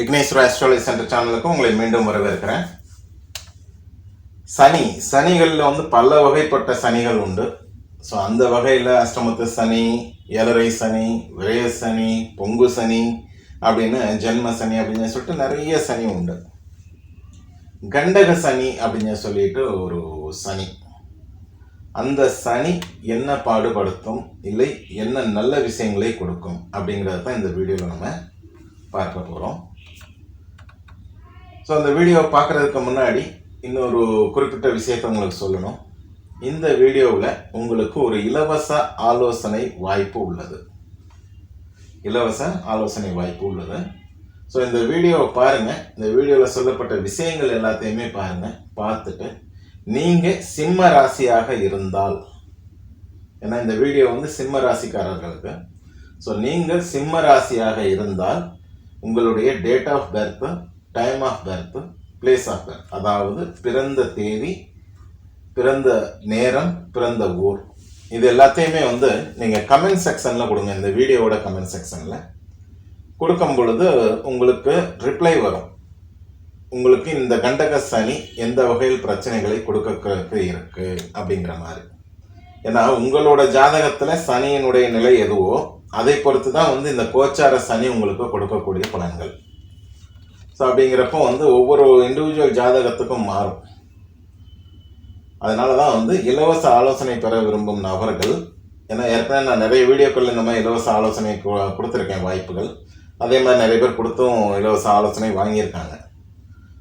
Vigneshwara astrology centre சேனலுக்கு உங்களை மீண்டும் வரவேற்கிறேன். சனி சனிகளில் வந்து பல வகைப்பட்ட சனிகள் உண்டு. ஸோ அந்த வகையில் அஷ்டமத்து சனி ஏழரை சனி விரய சனி பொங்கு சனி அப்படின்னு ஜென்ம சனி அப்படின்னு சொல்லிட்டு நிறைய சனி உண்டு. கண்டக சனி அப்படின்னு சொல்லிட்டு ஒரு சனி. அந்த சனி என்ன பாடுபடுத்தும் இல்லை என்ன நல்ல விஷயங்களை கொடுக்கும் அப்படிங்கிறத தான் இந்த வீடியோவில் நம்ம பார்க்க போகிறோம் ஸோ அந்த வீடியோ பார்க்குறதுக்கு முன்னாடி இன்னொரு குறிப்பிட்ட விஷயத்தை உங்களுக்கு சொல்லணும். இந்த வீடியோவில் உங்களுக்கு ஒரு இலவச ஆலோசனை வாய்ப்பு உள்ளது. இலவச ஆலோசனை வாய்ப்பு உள்ளது. ஸோ இந்த வீடியோவை பாருங்கள் இந்த வீடியோவில் சொல்லப்பட்ட விஷயங்கள் எல்லாத்தையுமே பாருங்கள் பார்த்துட்டு நீங்கள் சிம்ம ராசியாக இருந்தால் ஏன்னா இந்த வீடியோ வந்து சிம்ம ராசிக்காரர்களுக்கு. ஸோ நீங்கள் சிம்ம ராசியாக இருந்தால் உங்களுடைய date of birth time of birth place of birth அதாவது பிறந்த தேதி பிறந்த நேரம் பிறந்த ஊர். இது எல்லாத்தையுமே வந்து நீங்கள் கமெண்ட் செக்ஷனில் கொடுங்க. இந்த வீடியோவோட கமெண்ட் செக்ஷனில் கொடுக்கும் பொழுது உங்களுக்கு ரிப்ளை வரும். உங்களுக்கு இந்த கண்டக சனி எந்த வகையில் பிரச்சனைகளை கொடுக்க இருக்கு அப்படிங்கிற மாதிரி. ஏன்னா உங்களோட ஜாதகத்தில் சனியினுடைய நிலை எதுவோ அதை பொறுத்து தான் வந்து இந்த கோச்சார சனி உங்களுக்கு கொடுக்கக்கூடிய பலன்கள். ஸோ அப்படிங்கிறப்போ வந்து ஒவ்வொரு இண்டிவிஜுவல் ஜாதகத்துக்கும் மாறும். அதனால தான் வந்து இலவச ஆலோசனை பெற விரும்பும் நபர்கள் ஏன்னா ஏற்கனவே நான் நிறைய வீடியோக்கள் இந்த மாதிரி இலவச ஆலோசனை கொடுத்துருக்கேன் வாய்ப்புகள். அதே மாதிரி நிறைய பேர் கொடுத்தும் இலவச ஆலோசனை வாங்கியிருக்காங்க.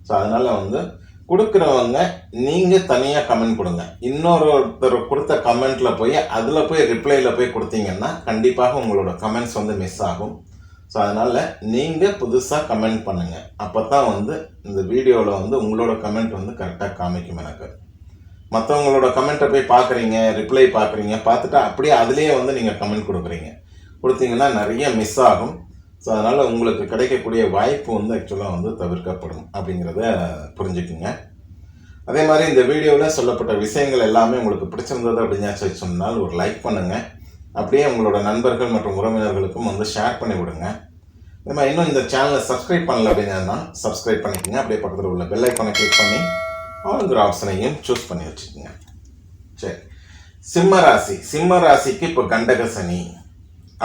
ஸோ அதனால் வந்து கொடுக்குறவங்க நீங்கள் தனியாக கமெண்ட் கொடுங்க. இன்னொருத்தர் கொடுத்த கமெண்ட்டில் போய் அதில் போய் ரிப்ளையில் போய் கொடுத்தீங்கன்னா கண்டிப்பாக உங்களோட கமெண்ட்ஸ் வந்து மிஸ் ஆகும். ஸோ அதனால் நீங்கள் புதுசாக கமெண்ட் பண்ணுங்கள் அப்போ தான் வந்து இந்த வீடியோவில் வந்து உங்களோட கமெண்ட் வந்து கரெக்டாக காமிக்கும் எனக்கு. மற்றவங்களோட கமெண்ட்டை போய் பார்க்குறீங்க ரிப்ளை பார்க்குறீங்க பார்த்துட்டு அப்படியே அதுலேயே வந்து நீங்கள் கமெண்ட் கொடுக்குறீங்க. கொடுத்தீங்கன்னா நிறைய மிஸ் ஆகும். ஸோ அதனால் உங்களுக்கு கிடைக்கக்கூடிய வாய்ப்பு வந்து ஆக்சுவலாக வந்து தவிர்க்கப்படும் அப்படிங்கிறத புரிஞ்சுக்குங்க. அதே மாதிரி இந்த வீடியோவில் சொல்லப்பட்ட விஷயங்கள் எல்லாமே உங்களுக்கு பிடிச்சிருந்தது அப்படின்னு சொன்னால் ஒரு லைக் பண்ணுங்கள் அப்படியே உங்களோட நண்பர்கள் மற்றும் உறவினர்களுக்கும் வந்து ஷேர் பண்ணி விடுங்க. அதே மாதிரி இன்னும் இந்த சேனலை சப்ஸ்கிரைப் பண்ணல அப்படின்னா சப்ஸ்கிரைப் பண்ணிக்கோங்க. அப்படியே பக்கத்தில் உள்ள பெல் ஐக்கானை கிளிக் பண்ணி ஆளுங்கிற ஆப்ஷனையும் சூஸ் பண்ணி வச்சுக்கோங்க. சரி. சிம்ம ராசி. சிம்ம ராசிக்கு இப்போ கண்டக சனி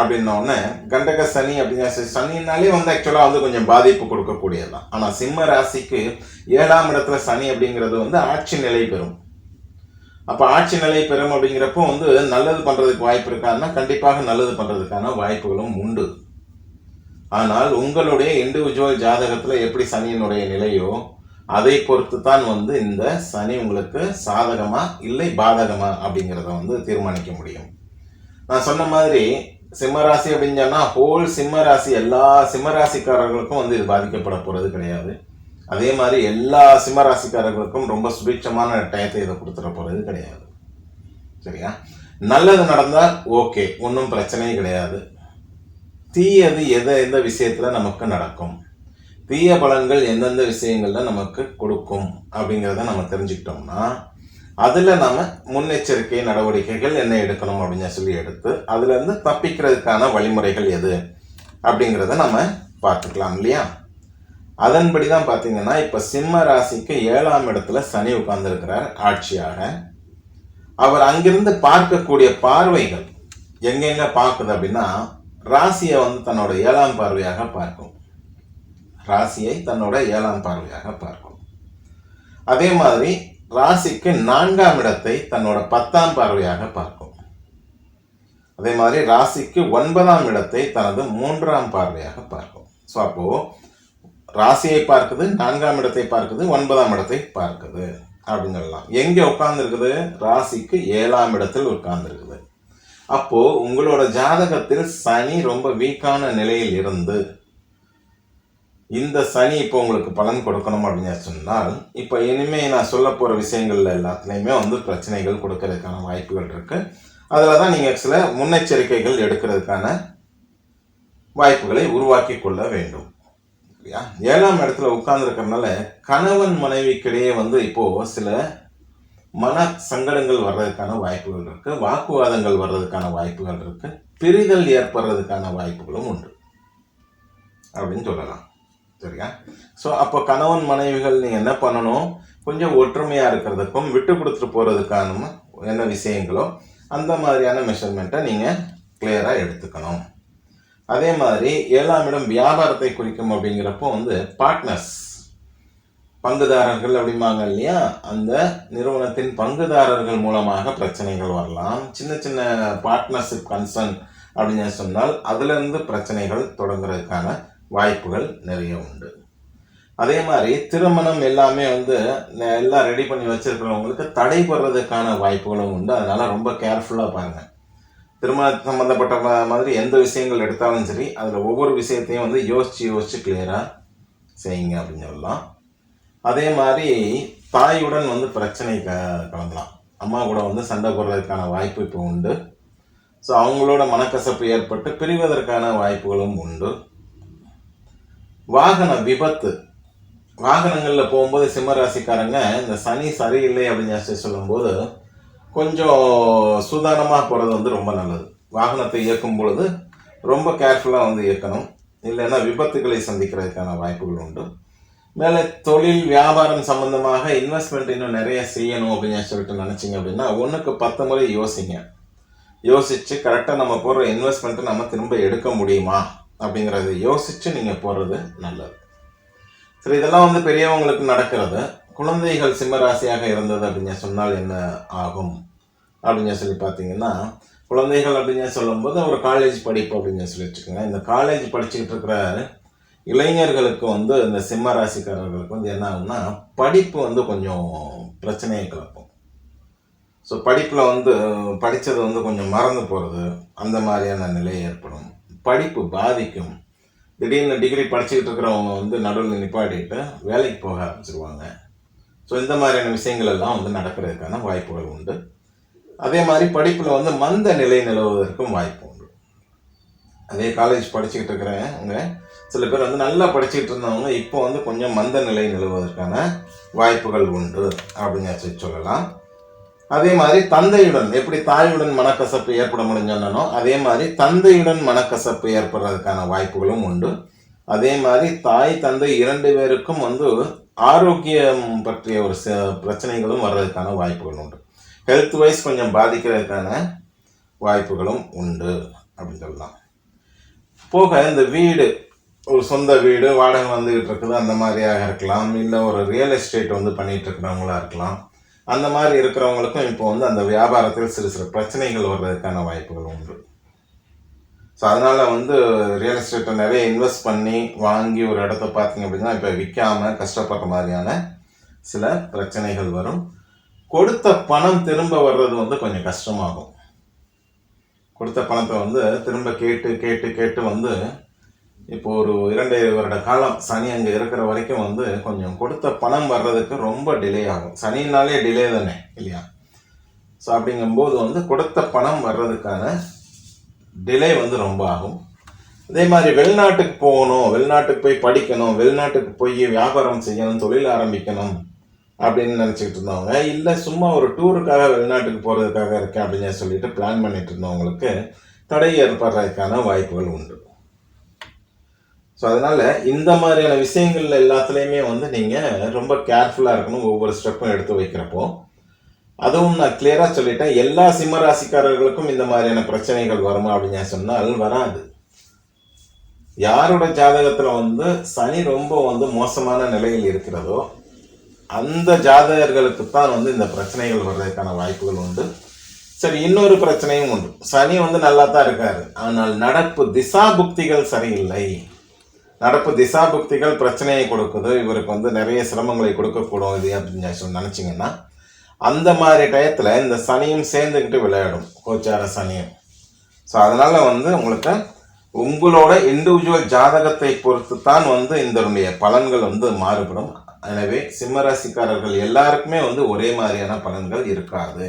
அப்படின்னோடனே கண்டக சனி அப்படிங்கிற சனினாலே வந்து ஆக்சுவலாக வந்து கொஞ்சம் பாதிப்பு கொடுக்கக்கூடியதுதான். ஆனால் சிம்ம ராசிக்கு ஏழாம் இடத்துல சனி அப்படிங்கிறது வந்து ஆட்சி நிலை பெறும். அப்போ ஆட்சி நிலை பெறும் அப்படிங்கிறப்போ வந்து நல்லது பண்ணுறதுக்கு வாய்ப்பு இருக்காதுன்னா கண்டிப்பாக நல்லது பண்ணுறதுக்கான வாய்ப்புகளும் உண்டு. ஆனால் உங்களுடைய இண்டிவிஜுவல் ஜாதகத்தில் எப்படி சனியினுடைய நிலையோ அதை பொறுத்து தான் வந்து இந்த சனி உங்களுக்கு சாதகமா இல்லை பாதகமா அப்படிங்கிறத வந்து தீர்மானிக்க முடியும். நான் சொன்ன மாதிரி சிம்மராசி அப்படின்னு சொன்னால் ஹோல் சிம்மராசி எல்லா சிம்மராசிக்காரர்களுக்கும் வந்து இது பாதிக்கப்பட போகிறது கிடையாது. அதே மாதிரி எல்லா சிம்மராசிக்காரர்களுக்கும் ரொம்ப சுபிட்சமான டயத்தை இதை கொடுத்துட போகிறது கிடையாது. சரியா? நல்லது நடந்தால் ஓகே ஒன்றும் பிரச்சனையும் கிடையாது. தீயது எதை எந்த விஷயத்தில் நமக்கு நடக்கும்? தீய பலன்கள் எந்தெந்த விஷயங்களில் நமக்கு கொடுக்கும் அப்படிங்கிறத நம்ம தெரிஞ்சுக்கிட்டோம்னா அதில் நம்ம முன்னெச்சரிக்கை நடவடிக்கைகள் என்ன எடுக்கணும் அப்படின்னு சொல்லி எடுத்து அதுலேருந்து தப்பிக்கிறதுக்கான வழிமுறைகள் எது அப்படிங்கிறத நம்ம பார்த்துக்கலாம் இல்லையா? அதன்படி தான் பார்த்தீங்கன்னா இப்போ சிம்ம ராசிக்கு ஏழாம் இடத்துல சனி உட்கார்ந்துருக்கிறார் ஆட்சியாக. அவர் அங்கிருந்து பார்க்கக்கூடிய பார்வைகள் எங்கெங்க பார்க்குது அப்படின்னா ராசியை வந்து தன்னோட ஏழாம் பார்வையாக பார்க்கும். ராசியை தன்னோட ஏழாம் பார்வையாக பார்க்கும். அதே மாதிரி ராசிக்கு நான்காம் இடத்தை தன்னோட பத்தாம் பார்வையாக பார்க்கும். அதே மாதிரி ராசிக்கு ஒன்பதாம் இடத்தை தனது மூன்றாம் பார்வையாக பார்க்கும். ஸோ அப்போ ராசியை பார்க்குது நான்காம் இடத்தை பார்க்குது ஒன்பதாம் இடத்தை பார்க்குது. அப்படின்னு சொல்லலாம் உட்காந்துருக்குது உட்கார்ந்துருக்குது? ராசிக்கு ஏழாம் இடத்தில் உட்கார்ந்துருக்குது. அப்போது உங்களோட ஜாதகத்தில் சனி ரொம்ப வீக்கான நிலையில் இருந்து இந்த சனி இப்போ உங்களுக்கு பலன் கொடுக்கணும் அப்படின்னு சொன்னால் இப்போ இனிமே நான் சொல்ல போகிற விஷயங்கள்ல எல்லாத்துலேயுமே வந்து பிரச்சனைகள் கொடுக்கறதுக்கான வாய்ப்புகள் இருக்கு. அதில் தான் நீங்கள் சில முன்னெச்சரிக்கைகள் எடுக்கிறதுக்கான வாய்ப்புகளை உருவாக்கி கொள்ள வேண்டும். சரியா? ஏழாம் இடத்துல உட்கார்ந்துருக்கறனால கணவன் மனைவிக்கிடையே வந்து இப்போ சில மன சங்கடங்கள் வர்றதுக்கான வாய்ப்புகள் இருக்குது வாக்குவாதங்கள் வர்றதுக்கான வாய்ப்புகள் இருக்குது பிரிதல் ஏற்படுறதுக்கான வாய்ப்புகளும் உண்டு. அப்படின்னு சொல்லலாம். சரியா ஸோ அப்போ கணவன் மனைவிகள் நீங்கள் என்ன பண்ணணும்? கொஞ்சம் ஒற்றுமையாக இருக்கிறதுக்கும் விட்டு கொடுத்துட்டு போகிறதுக்கான என்ன விஷயங்களோ அந்த மாதிரியான மெஷர்மெண்ட்டை நீங்கள் கிளியராக எடுத்துக்கணும். அதே மாதிரி ஏழாம் இடம் வியாபாரத்தை குறிக்கும் அப்படிங்கிறப்போ வந்து பார்ட்னர்ஸ் பங்குதாரர்கள் அப்படிம்பாங்க இல்லையா? அந்த நிறுவனத்தின் பங்குதாரர்கள் மூலமாக பிரச்சனைகள் வரலாம். சின்ன சின்ன பார்ட்னர்ஷிப் கன்சர்ன் அப்படின்னு சொன்னால் அதுலேருந்து பிரச்சனைகள் தொடங்குறதுக்கான வாய்ப்புகள் நிறைய உண்டு. அதே மாதிரி திருமணம் எல்லாமே வந்து எல்லாம் ரெடி பண்ணி வச்சுருக்கிறவங்களுக்கு தடைபடுறதுக்கான வாய்ப்புகளும் உண்டு. அதனால் ரொம்ப கேர்ஃபுல்லாக பாருங்கள் திருமணம் சம்மந்தப்பட்ட மாதிரி எந்த விஷயங்கள் எடுத்தாலும் சரி அதில் ஒவ்வொரு விஷயத்தையும் வந்து யோசித்து யோசித்து கிளியராக செய்யுங்க அப்படின்னு சொல்லலாம். அதே மாதிரி தாயுடன் வந்து பிரச்சனை க கலந்தலாம் அம்மா கூட வந்து சண்டை போடுறதுக்கான வாய்ப்பு இப்போ உண்டு. ஸோ அவங்களோட மனக்கசப்பு ஏற்பட்டு பிரிவதற்கான வாய்ப்புகளும் உண்டு. வாகன விபத்து. வாகனங்களில் போகும்போது சிம்மராசிக்காரங்க இந்த சனி சரியில்லை அப்படின்னு சொல்லி சொல்லும்போது கொஞ்சம் சூதானமாக போகிறது வந்து ரொம்ப நல்லது. வாகனத்தை இயக்கும் பொழுது ரொம்ப கேர்ஃபுல்லாக வந்து இயக்கணும். இல்லைன்னா விபத்துகளை சந்திக்கிறதுக்கான வாய்ப்புகள் உண்டு. மேலே தொழில் வியாபாரம் சம்பந்தமாக இன்வெஸ்ட்மெண்ட் இன்னும் நிறைய செய்யணும் அப்படின்னு சொல்லிட்டு நினச்சிங்க அப்படின்னா ஒன்றுக்கு பத்து முறை யோசிங்க. யோசித்து கரெக்டாக நம்ம போடுற இன்வெஸ்ட்மெண்ட்டை நம்ம திரும்ப எடுக்க முடியுமா? அப்படிங்கிறத யோசித்து நீங்கள் போடுறது நல்லது. சரி இதெல்லாம் வந்து பெரியவங்களுக்கு நடக்கிறது. குழந்தைகள் சிம்மராசியாக இருந்தது அப்படின்னு சொன்னால் என்ன ஆகும்? அப்படின்னு சொல்லி பார்த்தீங்கன்னா குழந்தைகள் அப்படின்னு சொல்லும்போது ஒரு காலேஜ் படிப்பு அப்படின்னு சொல்லி வச்சுக்கோங்க. இந்த காலேஜ் படிச்சுக்கிட்டு இருக்கிற இளைஞர்களுக்கு வந்து இந்த சிம்ம ராசிக்காரர்களுக்கு வந்து என்ன ஆகும்னா படிப்பு வந்து கொஞ்சம் பிரச்சனையை கிளப்பும். ஸோ படிப்பில் வந்து படித்தது வந்து கொஞ்சம் மறந்து போகிறது அந்த மாதிரியான நிலை ஏற்படும். படிப்பு பாதிக்கும். திடீர்னு டிகிரி படிச்சுக்கிட்டு இருக்கிறவங்க வந்து நடுவில் நிப்பாட்டிட்டு வேலைக்கு போக ஆரம்பிச்சிருவாங்க. ஸோ இந்த மாதிரியான விஷயங்கள் எல்லாம் வந்து நடக்கிறதுக்கான வாய்ப்புகள் உண்டு. அதே மாதிரி படிப்பில் வந்து மந்த நிலை நிலவுவதற்கும் வாய்ப்பு உண்டு. அதே காலேஜ் படிச்சுக்கிட்டு இருக்கிறவங்க சில பேர் வந்து நல்லா படிச்சுக்கிட்டு இருந்தவங்க இப்போ வந்து கொஞ்சம் மந்த நிலை நிலவுவதற்கான வாய்ப்புகள் உண்டு. அப்படின்னு சொல்லி சொல்லலாம். அதே மாதிரி தந்தையுடன் எப்படி தாயுடன் மனக்கசப்பு ஏற்பட முடிஞ்சோன்னோ அதே மாதிரி தந்தையுடன் மனக்கசப்பு ஏற்படுறதுக்கான வாய்ப்புகளும் உண்டு. அதே மாதிரி தாய் தந்தை இரண்டு பேருக்கும் வந்து ஆரோக்கியம் பற்றிய ஒரு ச பிரச்சனைகளும் வர்றதுக்கான வாய்ப்புகள் உண்டு. ஹெல்த் வைஸ் கொஞ்சம் பாதிக்கிறதுக்கான வாய்ப்புகளும் உண்டு அப்படின்னு சொல்லலாம். போக இந்த வீடு ஒரு சொந்த வீடு வாடகை வந்துகிட்டு இருக்குது அந்த மாதிரியாக இருக்கலாம். இல்லை ஒரு ரியல் எஸ்டேட் வந்து பண்ணிகிட்டு இருக்கிறவங்களா இருக்கலாம். அந்த மாதிரி இருக்கிறவங்களுக்கும் இப்போ வந்து அந்த வியாபாரத்தில் சிறு சிறு பிரச்சனைகள் வர்றதுக்கான வாய்ப்புகள் உண்டு. ஸோ அதனால் வந்து ரியல் எஸ்டேட்டை நிறைய இன்வெஸ்ட் பண்ணி வாங்கி ஒரு இடத்த பார்த்தீங்க அப்படின்னா இப்போ விற்காம கஷ்டப்படுற மாதிரியான சில பிரச்சனைகள் வரும். கொடுத்த பணம் திரும்ப வர்றது வந்து கொஞ்சம் கஷ்டமாகும். கொடுத்த பணத்தை வந்து திரும்ப கேட்டு கேட்டு கேட்டு வந்து இப்போ ஒரு இரண்டு வருட காலம் சனி அங்கே இருக்கிற வரைக்கும் வந்து கொஞ்சம் கொடுத்த பணம் வர்றதுக்கு ரொம்ப டிலே ஆகும். சனினாலே டிலே தானே இல்லையா? ஸோ அப்படிங்கும்போது வந்து கொடுத்த பணம் வர்றதுக்கான டிலே வந்து ரொம்ப ஆகும். அதே மாதிரி வெளிநாட்டுக்கு போகணும் வெளிநாட்டுக்கு போய் படிக்கணும் வெளிநாட்டுக்கு போய் வியாபாரம் செய்யணும் தொழில் ஆரம்பிக்கணும் அப்படின்னு நினச்சிக்கிட்டு இருந்தவங்க இல்லை சும்மா ஒரு டூருக்காக வெளிநாட்டுக்கு போகிறதுக்காக இருக்கேன் அப்படின்னு சொல்லிட்டு பிளான் பண்ணிட்டு இருந்தவங்களுக்கு தடை ஏற்படுறதுக்கான வாய்ப்புகள் உண்டு. ஸோ அதனால இந்த மாதிரியான விஷயங்கள்ல எல்லாத்துலேயுமே வந்து நீங்கள் ரொம்ப கேர்ஃபுல்லாக இருக்கணும். ஒவ்வொரு ஸ்டெப்பும் எடுத்து வைக்கிறப்போ. அதுவும் நான் கிளியராக சொல்லிட்டேன். எல்லா சிம்ம ராசிக்காரர்களுக்கும் இந்த மாதிரியான பிரச்சனைகள் வருமா அப்படின்னு சொன்னால் வராது. யாரோட ஜாதகத்தில் வந்து சனி ரொம்ப வந்து மோசமான நிலையில் இருக்கிறதோ அந்த ஜாதகர்களுக்கு தான் வந்து இந்த பிரச்சனைகள் வர்றதுக்கான வாய்ப்புகள் உண்டு. சரி இன்னொரு பிரச்சனையும் உண்டு. சனி வந்து நல்லா தான் இருக்காரு. ஆனால் நடப்பு திசா புக்திகள் சரியில்லை. நடப்பு திசாபக்திகள் பிரச்சனையை கொடுக்குது இவருக்கு வந்து நிறைய சிரமங்களை கொடுக்கக்கூடும் இது அப்படின்னு சொல்லி நினச்சிங்கன்னா அந்த மாதிரி டயத்தில் இந்த சனியும் சேர்ந்துக்கிட்டு விளையாடும் கோச்சார சனியும். ஸோ அதனால் வந்து உங்களுக்கு உங்களோட இண்டிவிஜுவல் ஜாதகத்தை பொறுத்து தான் வந்து இதனுடைய பலன்கள் வந்து மாறுபடும். எனவே சிம்மராசிக்காரர்கள் எல்லாருக்குமே வந்து ஒரே மாதிரியான பலன்கள் இருக்காது.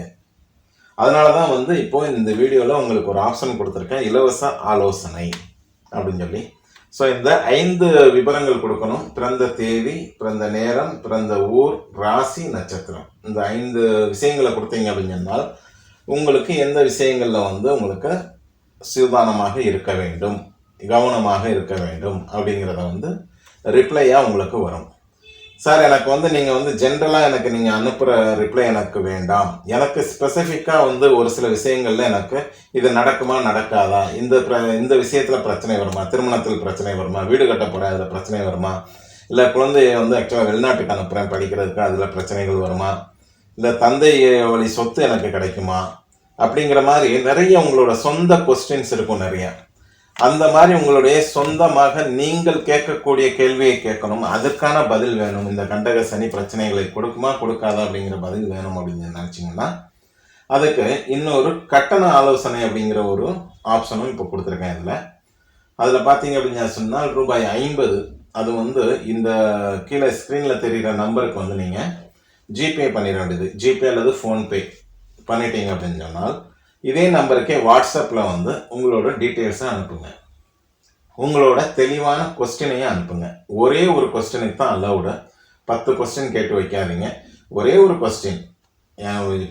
அதனால தான் வந்து இப்போது இந்த வீடியோவில் உங்களுக்கு ஒரு ஆப்ஷன் கொடுத்துருக்கேன் இலவச ஆலோசனை அப்படின்னு சொல்லி. ஸோ இந்த ஐந்து விவரங்கள் கொடுக்கணும். பிறந்த தேதி பிறந்த நேரம் பிறந்த ஊர் ராசி நட்சத்திரம். இந்த ஐந்து விஷயங்களை கொடுத்தீங்க அப்படின்னு சொன்னால் உங்களுக்கு எந்த விஷயங்களில் வந்து உங்களுக்கு சிறுதானமாக இருக்க வேண்டும்? கவனமாக இருக்க வேண்டும் அப்படிங்கிறத வந்து ரிப்ளையாக உங்களுக்கு வரும். சார் எனக்கு வந்து நீங்கள் வந்து ஜென்ரலாக எனக்கு நீங்கள் அனுப்புகிற ரிப்ளை எனக்கு வேண்டாம். எனக்கு ஸ்பெசிஃபிக்காக வந்து ஒரு சில விஷயங்களில் எனக்கு இது நடக்குமா நடக்காதா? இந்த பிர இந்த விஷயத்தில் பிரச்சனை வருமா? திருமணத்தில் பிரச்சனை வருமா? வீடு கட்ட அதில் பிரச்சனை வருமா? இல்லை குழந்தைய வந்து ஆக்சுவலாக வெளிநாட்டுக்கு அனுப்புகிறேன் படிக்கிறதுக்கு அதில் பிரச்சனைகள் வருமா? இல்லை தந்தை வழி சொத்து எனக்கு கிடைக்குமா? அப்படிங்கிற மாதிரி நிறைய உங்களோட சொந்த கொஸ்டின்ஸ் இருக்கும் நிறைய. அந்த மாதிரி உங்களுடைய சொந்தமாக நீங்கள் கேட்கக்கூடிய கேள்வியை கேட்கணும். அதற்கான பதில் வேணும். இந்த கண்டக சனி பிரச்சனைகளை கொடுக்குமா கொடுக்காதா அப்படிங்கிற பதில் வேணும் அப்படின்னு நினச்சிங்கன்னா அதுக்கு இன்னொரு கட்டண ஆலோசனை அப்படிங்கிற ஒரு ஆப்ஷனும் இப்போ கொடுத்துருக்கேன் இதில். அதில் பார்த்தீங்க அப்படின்னு சொன்னால் ரூபாய் ஐம்பது. அது வந்து இந்த கீழே ஸ்க்ரீனில் தெரிகிற நம்பருக்கு வந்து நீங்கள் ஜிபே பண்ணிட வேண்டியது. ஜிபே அல்லது ஃபோன்பே பண்ணிட்டீங்க அப்படின்னு சொன்னால் இதே நம்பருக்கே வாட்ஸ்அப்பில் வந்து உங்களோட டீட்டெயில்ஸை அனுப்புங்க. உங்களோட தெளிவான கொஸ்டினையும் அனுப்புங்க. ஒரே ஒரு கொஸ்டினுக்கு தான் அலௌடு பத்து கொஸ்டின் கேட்டு வைக்காதீங்க. ஒரே ஒரு கொஸ்டின்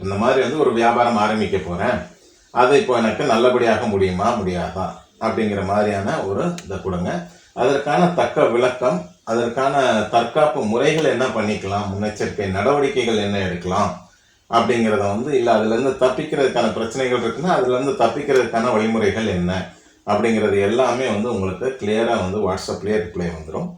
இந்த மாதிரி வந்து ஒரு வியாபாரம் ஆரம்பிக்க போகிறேன் அது இப்போ எனக்கு நல்லபடியாக முடியுமா? முடியாதா? அப்படிங்கிற மாதிரியான ஒரு இதை கொடுங்க. அதற்கான தக்க விளக்கம் அதற்கான தற்காப்பு முறைகள் என்ன பண்ணிக்கலாம்? முன்னெச்சரிக்கை நடவடிக்கைகள் என்ன எடுக்கலாம்? அப்படிங்கிறத வந்து இல்லை அதுலேருந்து தப்பிக்கிறதுக்கான பிரச்சனைகள் இருக்குன்னா அதுலேருந்து தப்பிக்கிறதுக்கான வழிமுறைகள் என்ன? அப்படிங்கிறது எல்லாமே வந்து உங்களுக்கு கிளியராக வந்து வாட்ஸ்அப்லேயே ரிப்ளை வந்துடும்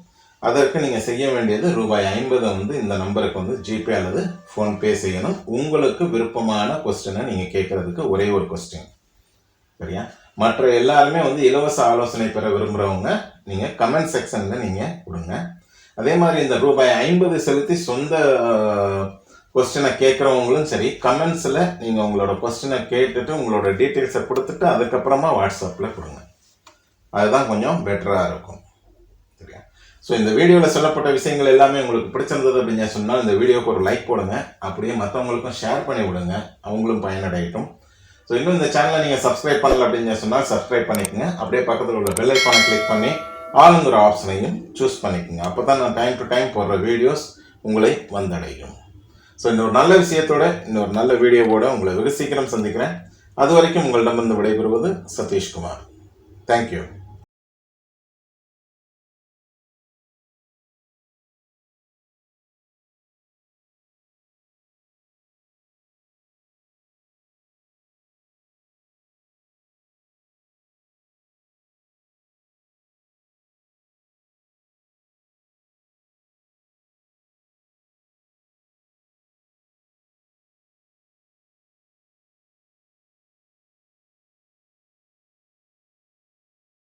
அதற்கு நீங்கள் செய்ய வேண்டியது ரூபாய் ஐம்பதை வந்து இந்த நம்பருக்கு வந்து ஜிபே அல்லது ஃபோன்பே செய்யணும். உங்களுக்கு விருப்பமான கொஸ்டினை நீங்கள் கேட்குறதுக்கு ஒரே ஒரு கொஸ்டின் சரியா? மற்ற எல்லாருமே வந்து இலவச ஆலோசனை பெற விரும்புகிறவங்க நீங்கள் கமெண்ட் செக்ஷனில் நீங்கள் கொடுங்க. அதே மாதிரி இந்த ரூபாய் ஐம்பது செலுத்தி சொந்த கொஸ்டினை கேட்குறவங்களும் சரி கமெண்ட்ஸில் நீங்கள் உங்களோட கொஸ்டினை கேட்டுட்டு உங்களோட டீட்டெயில்ஸை கொடுத்துட்டு அதுக்கப்புறமா வாட்ஸ்அப்பில் கொடுங்க. அதுதான் கொஞ்சம் பெட்டராக இருக்கும். சரியா? ஸோ இந்த வீடியோவில் சொல்லப்பட்ட விஷயங்கள் எல்லாமே உங்களுக்கு பிடிச்சிருந்தது அப்படின்னு சொன்னால் இந்த வீடியோக்கு ஒரு லைக் போடுங்க. அப்படியே மற்றவங்களுக்கும் ஷேர் பண்ணி விடுங்க. அவங்களும் பயனடையட்டும். ஸோ இன்னும் இந்த சேனலை நீங்கள் சப்ஸ்கிரைப் பண்ணல அப்படின்னு சொன்னால் சப்ஸ்கிரைப் பண்ணிக்கோங்க. அப்படியே பக்கத்தில் உள்ள பெல் ஐக்கானை கிளிக் பண்ணி ஆளுங்கிற ஆப்ஷனையும் சூஸ் பண்ணிக்கோங்க. அப்போ தான் நான் டைம் டு டைம் போடுற வீடியோஸ் உங்களை வந்தடையும். ஸோ இன்னொரு நல்ல விஷயத்தோட இன்னொரு நல்ல வீடியோவோட உங்களை வெகு சீக்கிரம் சந்திக்கிறேன். அது வரைக்கும் உங்களிடமிருந்து விடைபெறுவது சதீஷ்குமார். தேங்க்யூ